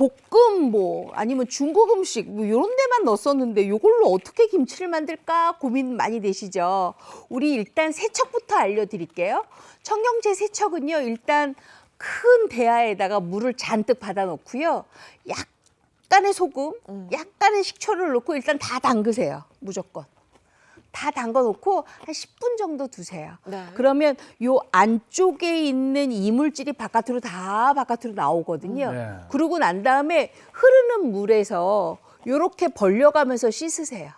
볶음 뭐 아니면 중국 음식 뭐 이런 데만 넣었었는데 이걸로 어떻게 김치를 만들까 고민 많이 되시죠. 우리 일단 세척부터 알려드릴게요. 청경채 세척은요 일단 큰 대야에다가 물을 잔뜩 받아 놓고요. 약간의 소금, 약간의 식초를 넣고 일단 다 담그세요. 무조건. 다 담가 놓고 한 10분 정도 두세요. 네. 그러면 요 안쪽에 있는 이물질이 바깥으로 다 바깥으로 나오거든요. 네. 그러고 난 다음에 흐르는 물에서 요렇게 벌려가면서 씻으세요.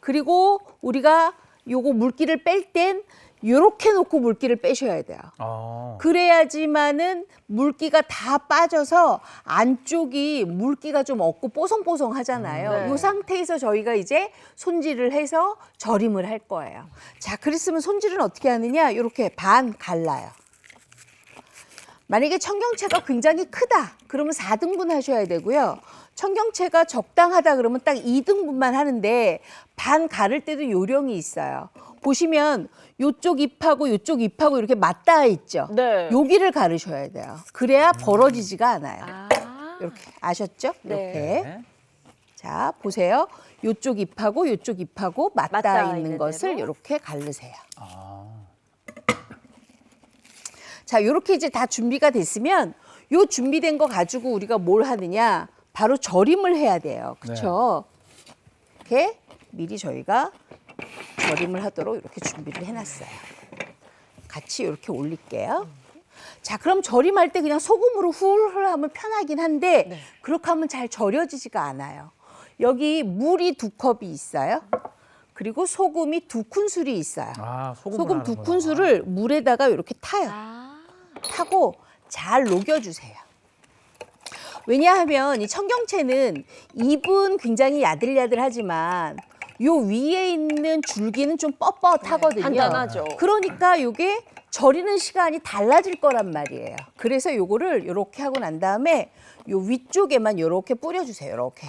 그리고 우리가 요거 물기를 뺄 땐 요렇게 놓고 물기를 빼셔야 돼요. 아. 그래야지만은 물기가 다 빠져서 안쪽이 물기가 좀 없고 뽀송뽀송 하잖아요. 네. 이 상태에서 저희가 이제 손질을 해서 절임을 할 거예요. 자, 그랬으면 손질은 어떻게 하느냐? 이렇게 반 갈라요. 만약에 청경채가 굉장히 크다. 그러면 4등분 하셔야 되고요. 청경채가 적당하다 그러면 딱 2등분만 하는데 반 가를 때도 요령이 있어요. 보시면 요쪽 잎하고 요쪽 잎하고 이렇게 맞닿아 있죠. 네. 여기를 가르셔야 돼요. 그래야 벌어지지가 않아요. 아. 이렇게 아셨죠? 네. 이렇게. 네. 자, 보세요. 요쪽 잎하고 요쪽 잎하고 맞닿아 맞닿아 있는 있는 것을 대로. 이렇게 가르세요. 아. 자, 이렇게 이제 다 준비가 됐으면 요 준비된 거 가지고 우리가 뭘 하느냐? 바로 절임을 해야 돼요. 그렇죠? 이렇게 미리 저희가 절임을 하도록 이렇게 준비를 해 놨어요. 같이 이렇게 올릴게요. 자, 그럼 절임할 때 그냥 소금으로 훌훌 하면 편하긴 한데 네. 그렇게 하면 잘 절여지지가 않아요. 여기 물이 두 컵이 있어요. 그리고 소금이 두 큰술이 있어요. 아, 소금 소금 두 큰술을 물에다가 이렇게 타요. 아. 타고 잘 녹여주세요. 왜냐하면 이 청경채는 잎은 굉장히 야들야들하지만 요 위에 있는 줄기는 좀 뻣뻣하거든요. 네, 단단하죠. 그러니까 이게 절이는 시간이 달라질 거란 말이에요. 그래서 요거를 요렇게 하고 난 다음에 요 위쪽에만 요렇게 뿌려주세요. 요렇게.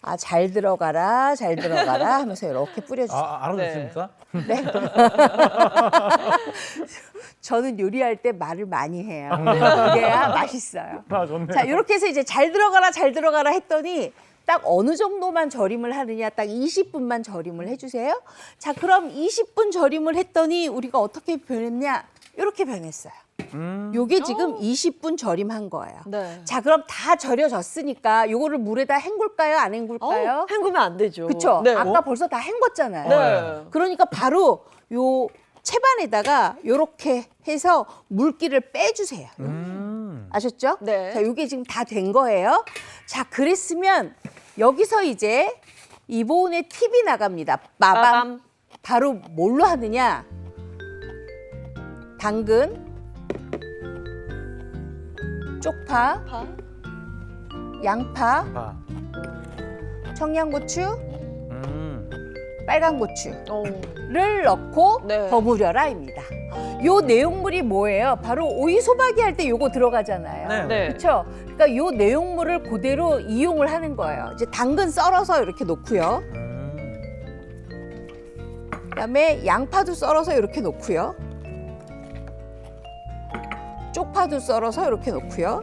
아, 잘 들어가라, 잘 들어가라 하면서 요렇게 뿌려주세요. 아, 알아듣습니까? 네. 저는 요리할 때 말을 많이 해요. 네. 그래야 맛있어요. 아, 좋네요. 자, 이렇게 해서 이제 잘 들어가라, 잘 들어가라 했더니 딱 어느 정도만 절임을 하느냐, 딱 20분만 절임을 해주세요. 자, 그럼 20분 절임을 했더니 우리가 어떻게 변했냐? 이렇게 변했어요. 음. 요게 지금 20분 절임한 거예요. 네. 자, 그럼 다 절여졌으니까 요거를 물에다 헹굴까요? 안 헹굴까요? 어, 헹구면 안 되죠. 그쵸? 네. 아까 벌써 다 헹궜잖아요. 네. 그러니까 바로 요 채반에다가 요렇게 해서 물기를 빼주세요. 음. 아셨죠? 네. 자, 요게 지금 다 된 거예요. 자, 그랬으면 여기서 이제 이보은의 팁이 나갑니다. 빠밤. 빠밤. 바로 뭘로 하느냐? 당근, 쪽파, 파. 양파, 아. 청양고추, 음. 빨간 고추. 오. 를 넣고 네. 버무려라입니다. 요 내용물이 뭐예요? 바로 오이 소박이 할 때 요거 들어가잖아요. 네. 네. 그렇죠? 그러니까 요 내용물을 그대로 이용을 하는 거예요. 이제 당근 썰어서 이렇게 놓고요. 음. 그다음에 양파도 썰어서 이렇게 놓고요. 쪽파도 썰어서 이렇게 놓고요.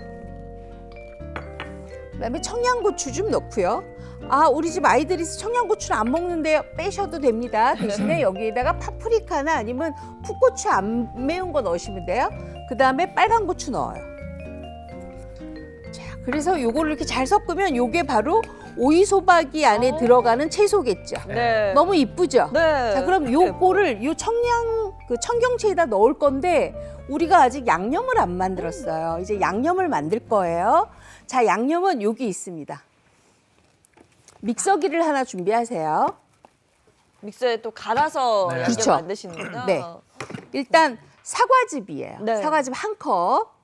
그다음에 청양고추 좀 넣고요. 아, 우리 집 아이들이 청양고추를 안 먹는데요. 빼셔도 됩니다. 대신에 여기에다가 파프리카나 아니면 풋고추 안 매운 거 넣으시면 돼요. 그다음에 빨간 고추 넣어요. 자, 그래서 요거를 이렇게 잘 섞으면 요게 바로 오이 소박이 안에 어. 들어가는 채소겠죠. 네. 너무 이쁘죠? 네. 자, 그럼 요거를 요 청양 그 청경채에다 넣을 건데 우리가 아직 양념을 안 만들었어요. 이제 양념을 만들 거예요. 자, 양념은 여기 있습니다. 믹서기를 하나 준비하세요. 믹서에 또 갈아서 네. 양념 그렇죠. 만드시는구나. 네. 일단 사과즙이에요. 네. 사과즙 한 컵.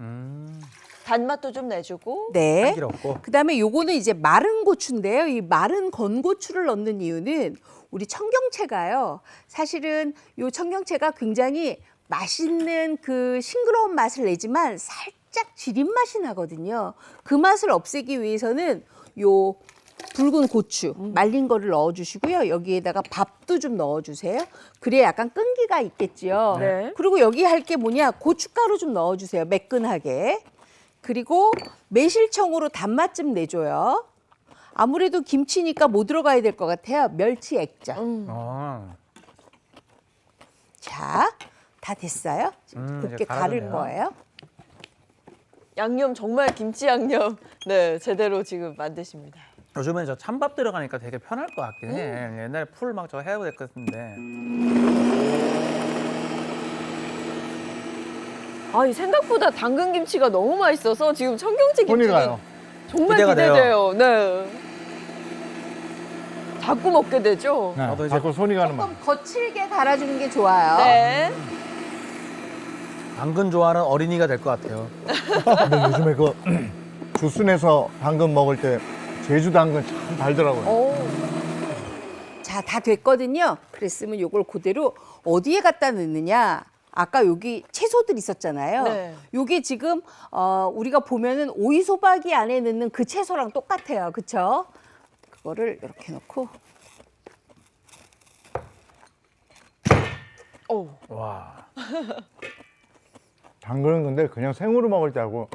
음. 단맛도 좀 내주고. 네. 없고. 그다음에 요거는 이제 마른 고추인데요. 이 마른 건고추를 넣는 이유는 우리 청경채가요. 사실은 요 청경채가 굉장히 맛있는 그 싱그러운 맛을 내지만 살짝 지린 맛이 나거든요. 그 맛을 없애기 위해서는 요 붉은 고추 말린 거를 넣어주시고요. 여기에다가 밥도 좀 넣어주세요. 그래야 약간 끈기가 있겠지요. 네. 그리고 여기 할 게 뭐냐 고춧가루 좀 넣어주세요. 매끈하게. 그리고 매실청으로 단맛 좀 내줘요. 아무래도 김치니까 뭐 들어가야 될 것 같아요. 멸치 액젓. 음. 어. 자, 다 됐어요. 음, 이제 갈을 갈아주네요. 거예요. 양념 정말 김치 양념 네 제대로 지금 만드십니다. 요즘엔 저 찬밥 들어가니까 되게 편할 것 같긴 해. 음. 옛날에 풀 막 저거 해야 될 것 같은데. 아니 생각보다 당근 김치가 너무 맛있어서 지금 청경채 김치가 가요. 정말 기대가 기대돼요. 네. 자꾸 먹게 되죠. 네, 저도 이제- 자꾸 손이 가는 맛. 조금 거칠게 갈아주는 게 좋아요. 네. 당근 좋아하는 어린이가 될 것 같아요. 근데 요즘에 그 주스 내서 당근 먹을 때 제주 당근 참 달더라고요. 오. 자, 다 됐거든요. 그랬으면 요걸 그대로 어디에 갖다 넣느냐? 아까 여기 채소들 있었잖아요. 네. 요게 지금 어, 우리가 보면은 오이 소박이 안에 넣는 그 채소랑 똑같아요. 그쵸? 그거를 이렇게 넣고 오. 와. 당근은 근데 그냥 생으로 먹을 때하고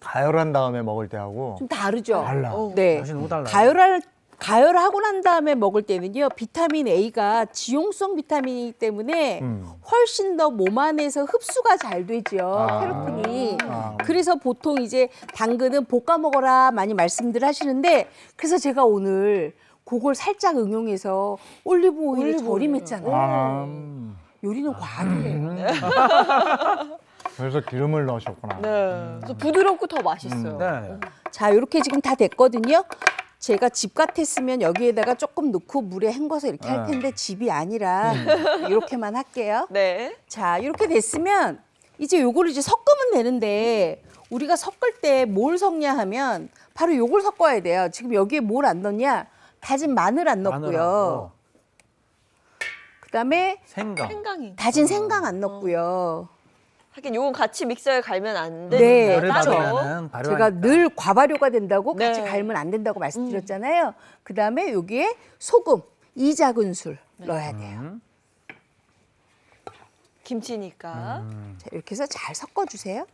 가열한 다음에 먹을 때하고 좀 다르죠? 달라. 어. 네. 맛이 너무 달라요. 가열할 가열하고 난 다음에 먹을 때는요 비타민 A가 지용성 비타민이기 때문에 음. 훨씬 더 몸 안에서 흡수가 잘 되죠 아. 페로틴이 아. 그래서 보통 이제 당근은 볶아 먹어라 많이 말씀들 하시는데 그래서 제가 오늘 그걸 살짝 응용해서 올리브 오일을. 절임했잖아요 아, 음. 요리는 과학이에요 그래서 기름을 넣으셨구나. 네. 그래서 부드럽고 더 맛있어요. 네. 자 이렇게 지금 다 됐거든요 제가 집 같았으면 여기에다가 조금 넣고 물에 헹궈서 이렇게 할 네. 텐데 집이 아니라 이렇게만 할게요 네. 자, 이렇게 됐으면 이제 요거를 이제 섞으면 되는데 우리가 섞을 때 뭘 섞냐 하면 바로 요걸 섞어야 돼요. 지금 여기에 뭘 안 넣냐? 다진 마늘 안 넣고요. 마늘하고 그다음에 생강. 생강이. 다진 생강 안 넣고요. 하긴 요건 같이 믹서에 갈면 안 네, 열을 그렇죠. 받으면은 발효하니까. 제가 늘 과발효가 된다고 같이 네. 갈면 안 된다고 말씀드렸잖아요. 그 다음에 여기에 소금 이 작은술 넣어야 돼요. 음. 김치니까. 자, 이렇게 해서 잘 섞어 주세요.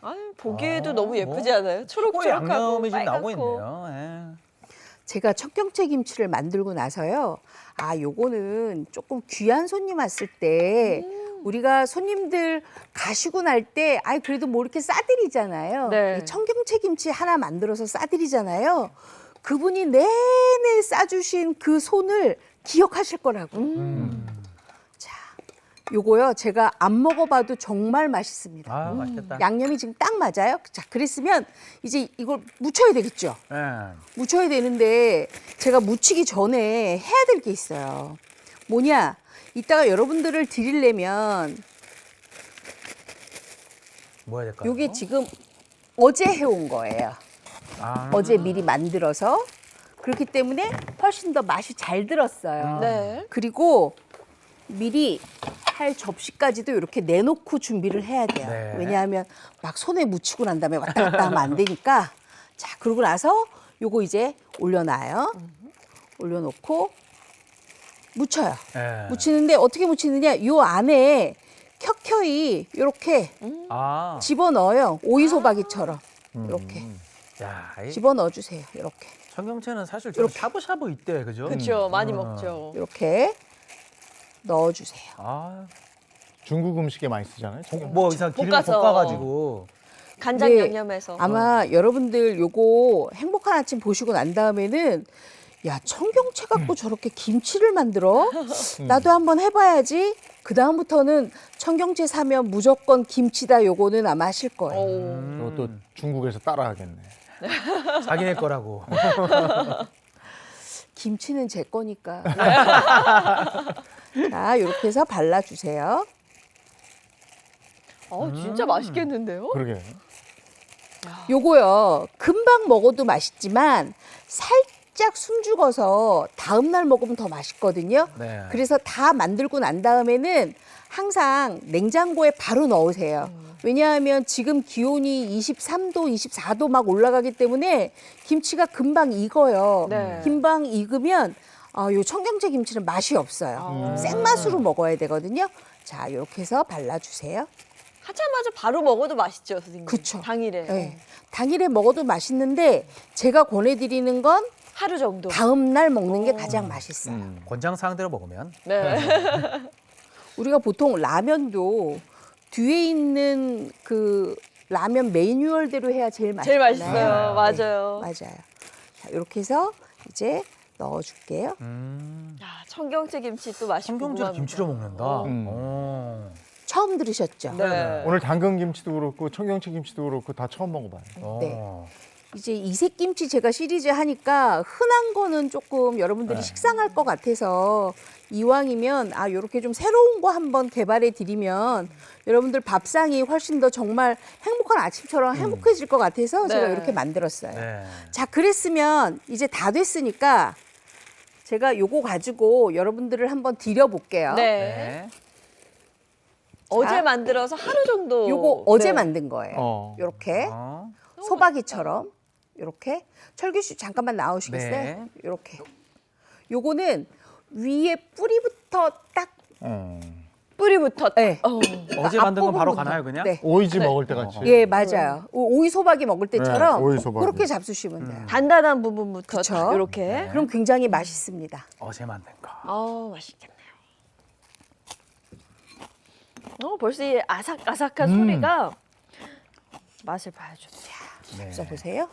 아유, 보기에도 아, 너무 뭐. 예쁘지 않아요? 최고의 초록초록하고 양념이 지금 나오고 빨갛고. 있네요. 예. 제가 청경채 김치를 만들고 나서요. 아, 요거는 조금 귀한 손님 왔을 때 우리가 손님들 가시고 날 때, 아이 그래도 뭐 이렇게 싸드리잖아요. 네. 이 청경채 김치 하나 만들어서 싸드리잖아요. 그분이 내내 싸주신 그 손을 기억하실 거라고. 음. 자, 요거요. 제가 안 먹어봐도 정말 맛있습니다. 아, 맛있겠다. 양념이 지금 딱 맞아요. 자, 그랬으면 이제 이걸 무쳐야 되겠죠. 예. 묻혀야 되는데 제가 묻히기 전에 해야 될 게 있어요. 뭐냐? 이따가 여러분들을 드리려면 뭐 해야 될까요? 요게 지금 어제 해온 거예요. 아, 어제 미리 만들어서 그렇기 때문에 훨씬 더 맛이 잘 들었어요. 네. 그리고 미리 할 접시까지도 이렇게 내놓고 준비를 해야 돼요. 네. 왜냐하면 막 손에 묻히고 난 다음에 왔다 갔다 하면 안 되니까. 자, 그러고 나서 요거 이제 올려놔요. 올려놓고 묻혀요. 예. 묻히는데 어떻게 묻히느냐? 요 안에 켜켜이 이렇게 아, 집어 넣어요. 오이 소박이처럼. 이렇게 야, 이 집어 넣어 주세요. 이렇게. 청경채는 사실 좀 샤브샤브 있대, 그죠? 그렇죠. 많이 음. 먹죠. 이렇게 넣어 주세요. 아, 중국 음식에 많이 쓰잖아요. 청경. 뭐 이상 볶아서. 볶아가지고. 간장 네. 양념해서. 아마 여러분들 요거 행복한 아침 보시고 난 다음에는 야 청경채 갖고 저렇게 김치를 만들어? 나도 한번 해봐야지. 그 다음부터는 청경채 사면 무조건 김치다. 요거는 아마 하실 거예요. 오. 이것도 중국에서 따라하겠네. 자기네 거라고. 김치는 제 거니까. 자 이렇게 해서 발라주세요. 어, 진짜 맛있겠는데요? 그러게. 요거요 금방 먹어도 맛있지만 살짝 숨죽어서 다음 날 먹으면 더 맛있거든요. 네. 그래서 다 만들고 난 다음에는 항상 냉장고에 바로 넣으세요. 왜냐하면 지금 기온이 23도, 24도 막 올라가기 때문에 김치가 금방 익어요. 네. 금방 익으면 아, 요 청경채 김치는 맛이 없어요. 아. 생맛으로 먹어야 되거든요. 자, 이렇게 해서 발라주세요. 하자마자 바로 먹어도 맛있죠, 선생님. 그쵸. 당일에. 네. 당일에 먹어도 맛있는데 제가 권해드리는 건 하루 정도. 다음 날 먹는 게 가장 맛있어요. 음, 권장 사항대로 먹으면 네. 우리가 보통 라면도 뒤에 있는 그 라면 매뉴얼대로 해야 제일 맛있어요. 제일 맛있어요. 네. 맞아요. 맞아요. 자, 이렇게 해서 이제 넣어줄게요. 음, 야, 청경채 김치 또 맛있고 궁금합니다. 김치로 먹는다. 음. 어. 처음 들으셨죠? 네. 오늘 당근 김치도 그렇고 청경채 김치도 그렇고 다 처음 먹어봐요. 어. 이제 이색 김치 제가 시리즈 하니까 흔한 거는 조금 여러분들이 네. 식상할 것 같아서 이왕이면 아 요렇게 좀 새로운 거 한번 개발해 드리면 여러분들 밥상이 훨씬 더 정말 행복한 아침처럼 행복해질 것 같아서 제가 네. 이렇게 만들었어요. 네. 자, 그랬으면 이제 다 됐으니까 제가 요거 가지고 여러분들을 한번 드려볼게요. 네. 네. 어제 자. 만들어서 하루 정도. 요거 어제 네. 만든 거예요. 어. 요렇게 어. 소박이처럼 요렇게 철규 씨 잠깐만 나오시겠어요? 네. 요렇게. 요거는 위에 뿌리부터 딱 어. 뿌리부터. 네. 어. 어제 만든 건 바로 앞부분부터. 가나요, 그냥? 네. 오이지 네. 먹을 때 같이. 예, 맞아요. 오- 오이 소박이 먹을 때처럼 네, 오이 소박이. 그렇게 잡수시면 돼요. 단단한 부분부터 그쵸? 딱 이렇게. 네. 그럼 굉장히 맛있습니다. 어제 만든 거. 어 맛있겠네요. 어 벌써 이 아삭아삭한 음. 소리가 맛을 봐야죠. 네. 써 보세요.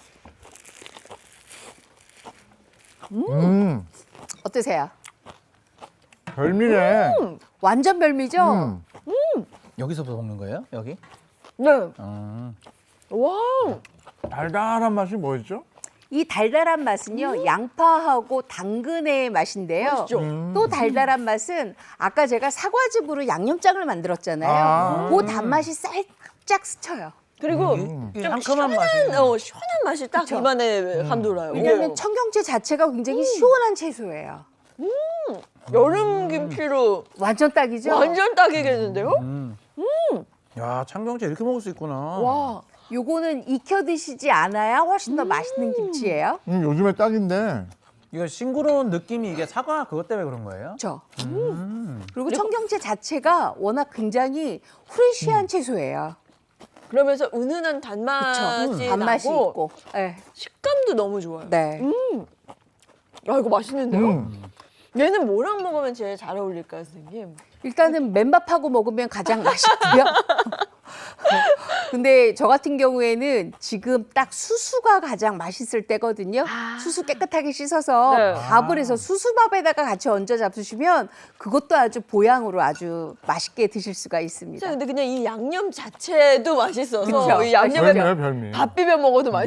음. 어떠세요? 별미네. 완전 별미죠? 음. 여기서부터 먹는 거예요? 여기? 네. 음. 와. 달달한 맛이 뭐였죠? 이 달달한 맛은요 양파하고 당근의 맛인데요. 맛있죠? 음. 또 달달한 맛은 아까 제가 사과즙으로 양념장을 만들었잖아요. 아. 그 단맛이 살짝 스쳐요. 그리고 음. 이좀 상큼한. 시원한, 어, 시원한 맛이 딱 그쵸? 입안에 감돌아요. 왜냐하면 이게 청경채 자체가 굉장히 시원한 채소예요. 여름 김치로 완전 딱이죠. 완전 딱이겠는데요? 음. 야, 청경채 이렇게 먹을 수 있구나. 와. 요거는 익혀 드시지 않아야 훨씬 더 맛있는 김치예요. 음, 요즘에 딱인데. 이거 싱그러운 느낌이 이게 사과 그것 때문에 그런 거예요? 그렇죠. 음. 그리고 청경채 자체가 워낙 굉장히 프레시한 채소예요. 그러면서 은은한. 단맛이 단맛이 나고 있고. 네. 식감도 너무 좋아요. 네. 야 이거 맛있는데요? 음. 얘는 뭐랑 먹으면 제일 잘 어울릴까요, 선생님? 일단은 맨밥하고 먹으면 가장 맛있고요. 근데 저 같은 경우에는 지금 딱 수수가 가장 맛있을 때거든요. 아. 수수 깨끗하게 씻어서 네. 밥을 해서 수수밥에다가 같이 얹어 잡수시면 그것도 아주 보양으로 아주 맛있게 드실 수가 있습니다. 근데 그냥 이 양념 자체도 맛있어서 그쵸. 이 양념에 별미예요, 별미. 밥 비벼 먹어도 맛있을